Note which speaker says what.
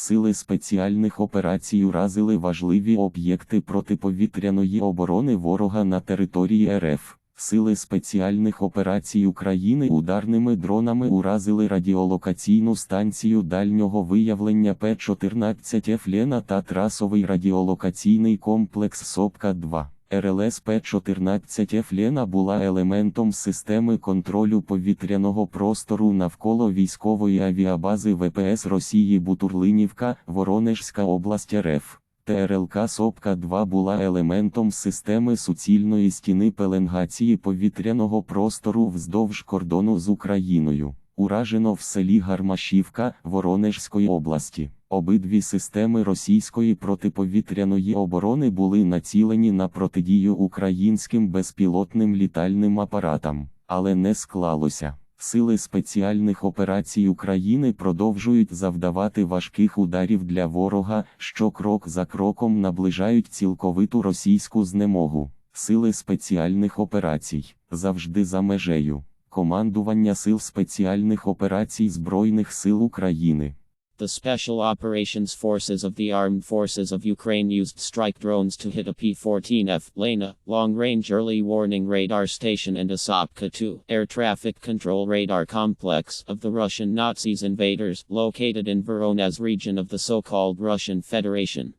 Speaker 1: Сили спеціальних операцій уразили важливі об'єкти протиповітряної оборони ворога на території РФ. Сили спеціальних операцій України ударними дронами уразили радіолокаційну станцію дальнього виявлення П-14 Флена та трасовий радіолокаційний комплекс Сопка 2 РЛСП-14Ф Лена була елементом системи контролю повітряного простору навколо військової авіабази ВПС Росії Бутурлинівка, Воронежська область РФ. ТРЛК Сопка 2 була елементом системи суцільної стіни пеленгації повітряного простору вздовж кордону з Україною, уражено в селі Гармашівка Воронежської області. Обидві системи російської протиповітряної оборони були націлені на протидію українським безпілотним літальним апаратам, але не склалося. Сили спеціальних операцій України продовжують завдавати важких ударів для ворога, що крок за кроком наближають цілковиту російську знемогу. Сили спеціальних операцій завжди за межею. Командування сил спеціальних операцій Збройних сил України.
Speaker 2: The Special Operations Forces of the Armed Forces of Ukraine used strike drones to hit a P 14F Lena long range early warning radar station and a Sopka 2 air traffic control radar complex of the Russian Nazis invaders located in Voronezh region of the so called Russian Federation.